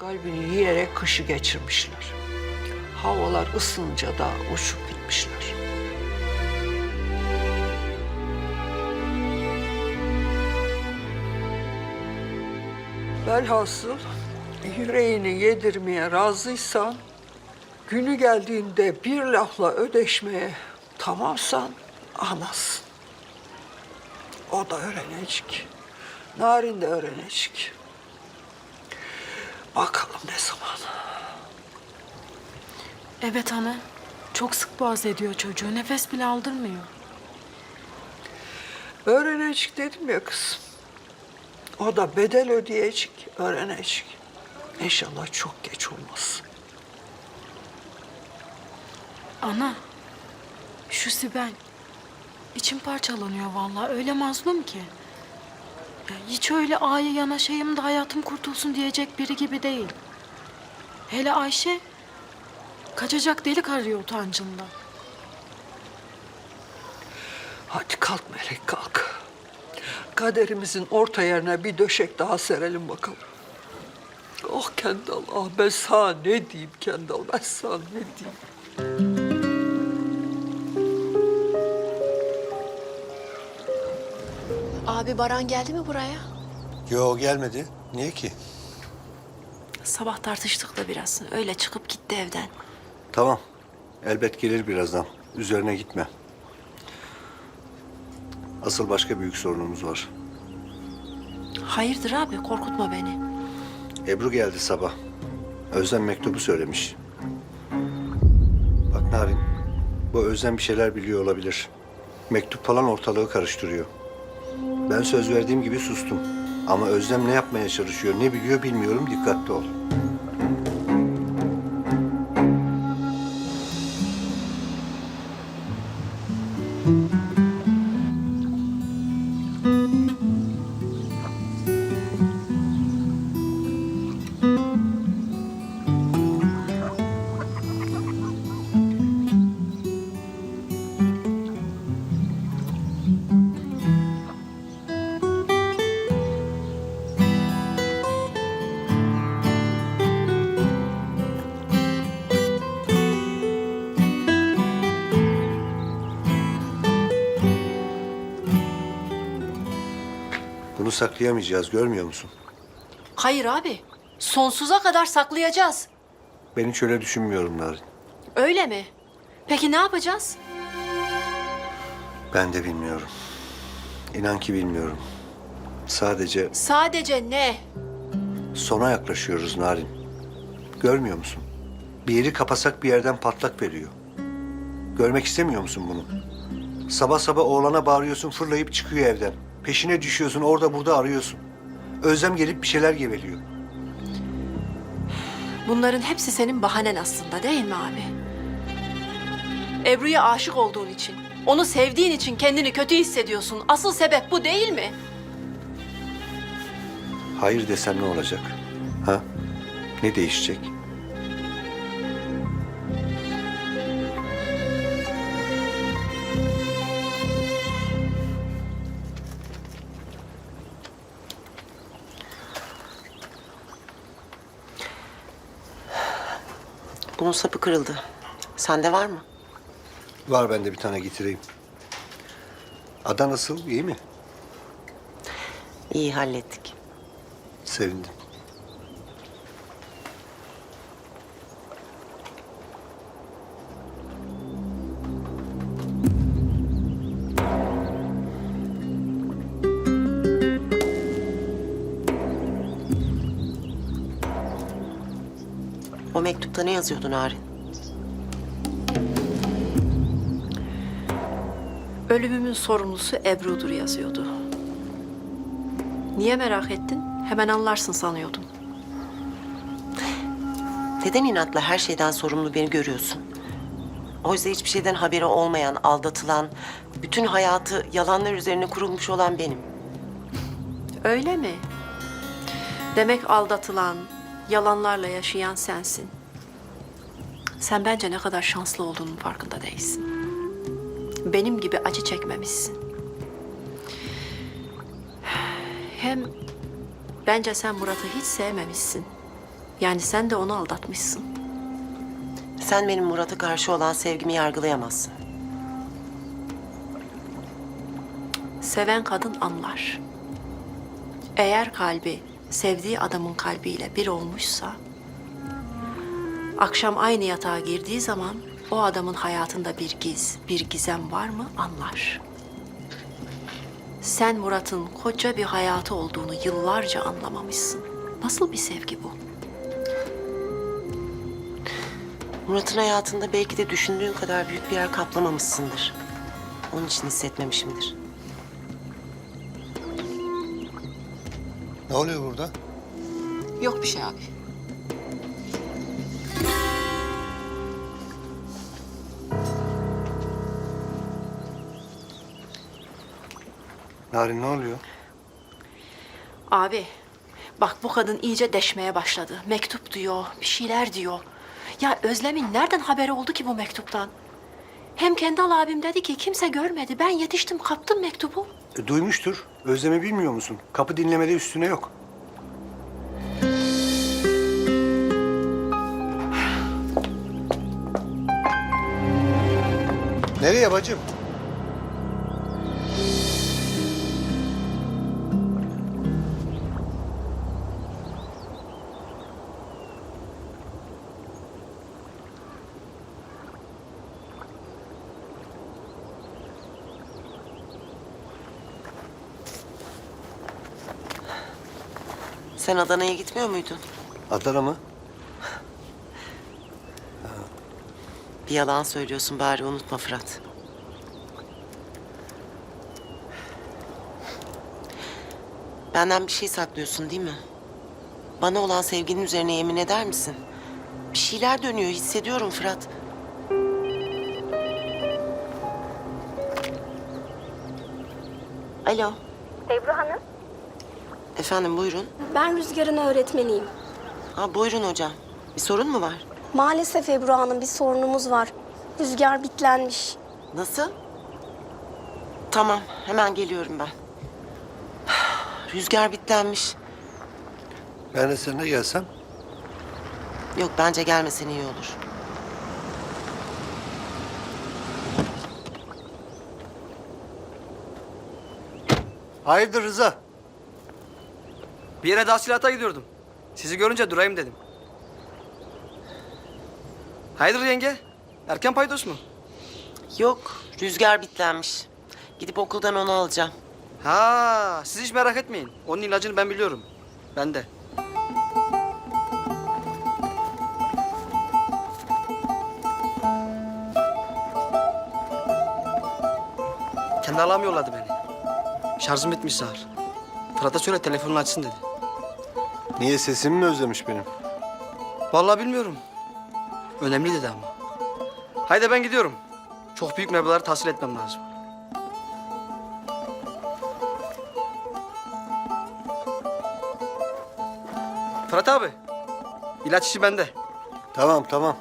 kalbini yiyerek kışı geçirmişler. Havalar ısınınca da uçup gitmişler. Velhasıl yüreğini yedirmeye razıysan, günü geldiğinde bir lafla ödeşmeye tamamsan anasın. O da öğrenecek. Narin de öğrenecek. Bakalım ne zaman. Evet ana. Çok sık boğaz ediyor çocuğu. Nefes bile aldırmıyor. Öğrenecek dedim ya kızım. O da bedel ödeyecek, öğrenecek. İnşallah çok geç olmaz. Ana. Şu Sibel. İçim parçalanıyor vallahi. Öyle mazlum ki. Hiç öyle A'ya yanaşayım da hayatım kurtulsun diyecek biri gibi değil. Hele Ayşe kaçacak delik arıyor utancından. Hadi kalk Melek kalk. Kaderimizin orta yerine bir döşek daha serelim bakalım. Oh Kendal, ah ben sana ne diyeyim Kendal, ben sana ne diyeyim. Abi Baran geldi mi buraya? Yo gelmedi. Niye ki? Sabah tartıştık da biraz. Öyle çıkıp gitti evden. Tamam. Elbet gelir birazdan. Üzerine gitme. Asıl başka büyük sorunumuz var. Hayırdır abi korkutma beni. Ebru geldi sabah. Özlem mektubu söylemiş. Bak Narin, bu Özlem bir şeyler biliyor olabilir. Mektup falan ortalığı karıştırıyor. Ben söz verdiğim gibi sustum. Ama Özlem ne yapmaya çalışıyor, ne biliyor bilmiyorum. Dikkatli ol. Saklayamayacağız, görmüyor musun? Hayır abi. Sonsuza kadar saklayacağız. Ben hiç öyle düşünmüyorum Narin. Öyle mi? Peki ne yapacağız? Ben de bilmiyorum. İnan ki bilmiyorum. Sadece Sadece ne? sona yaklaşıyoruz Narin. Görmüyor musun? Bir yeri kapasak bir yerden patlak veriyor. Görmek istemiyor musun bunu? Sabah sabah oğlana bağırıyorsun fırlayıp çıkıyor evden. Peşine düşüyorsun orada burada arıyorsun. Özlem gelip bir şeyler geveliyor. Bunların hepsi senin bahanen aslında değil mi abi? Ebru'ya aşık olduğun için, onu sevdiğin için kendini kötü hissediyorsun. Asıl sebep bu değil mi? Hayır desem ne olacak? Ha? Ne değişecek? Bunun sapı kırıldı. Sende var mı? Var ben de bir tane getireyim. Ada nasıl? İyi mi? İyi hallettik. Sevindim. O mektupta ne yazıyordu Narin? Ölümümün sorumlusu Ebru'dur yazıyordu. Niye merak ettin? Hemen anlarsın sanıyordum. Neden inatla her şeyden sorumlu beni görüyorsun? Oysa hiçbir şeyden haberi olmayan, aldatılan, bütün hayatı yalanlar üzerine kurulmuş olan benim. Öyle mi? Demek aldatılan, yalanlarla yaşayan sensin. Sen bence ne kadar şanslı olduğunun farkında değilsin. Benim gibi acı çekmemişsin. Hem bence sen Murat'ı hiç sevmemişsin. Yani sen de onu aldatmışsın. Sen benim Murat'a karşı olan sevgimi yargılayamazsın. Seven kadın anlar. Eğer kalbi sevdiği adamın kalbiyle bir olmuşsa, akşam aynı yatağa girdiği zaman o adamın hayatında bir giz, bir gizem var mı anlar. Sen Murat'ın koca bir hayatı olduğunu yıllarca anlamamışsın. Nasıl bir sevgi bu? Murat'ın hayatında belki de düşündüğün kadar büyük bir yer kaplamamışsındır. Onun için hissetmemişimdir. Ne oluyor burada? Yok bir şey abi. Narin ne oluyor? Abi, bak bu kadın iyice deşmeye başladı. Mektup diyor, bir şeyler diyor. Ya Özlem'in nereden haberi oldu ki bu mektuptan? Hem Kendal abim dedi ki kimse görmedi. Ben yetiştim kaptım mektubu. E, duymuştur. Özlemi bilmiyor musun? Kapı dinlemede üstüne yok. Nereye bacım? Sen Adana'ya gitmiyor muydun? Adana mı? Bir yalan söylüyorsun bari unutma Fırat. Benden bir şey saklıyorsun değil mi? Bana olan sevginin üzerine yemin eder misin? Bir şeyler dönüyor hissediyorum Fırat. Alo. Ebru Hanım, Efendim buyurun. ben Rüzgar'ın öğretmeniyim. Ha buyurun hocam. Bir sorun mu var? Maalesef Ebru Hanım bir sorunumuz var. Rüzgar bitlenmiş. Nasıl? Tamam, hemen geliyorum ben. Rüzgar bitlenmiş. Ben de seninle gelsem. Yok, bence gelmesen iyi olur. Hayırdır Rıza? Bir yere tahsilata gidiyordum. Sizi görünce durayım dedim. Hayırdır yenge? Erken paydos mu? Yok, Rüzgar bitlenmiş. Gidip okuldan onu alacağım. Ha, siz hiç merak etmeyin. Onun ilacını ben biliyorum. Ben de. Kendi halam yolladı beni. Şarjım bitmiş Sağır. Fırat'a söyle telefonunu açsın dedi. Niye sesimi mi özlemiş benim? Vallahi bilmiyorum. Önemli dedi ama. Haydi ben gidiyorum. Çok büyük meblağları tahsil etmem lazım. Fırat abi. ilaç işi bende. Tamam tamam.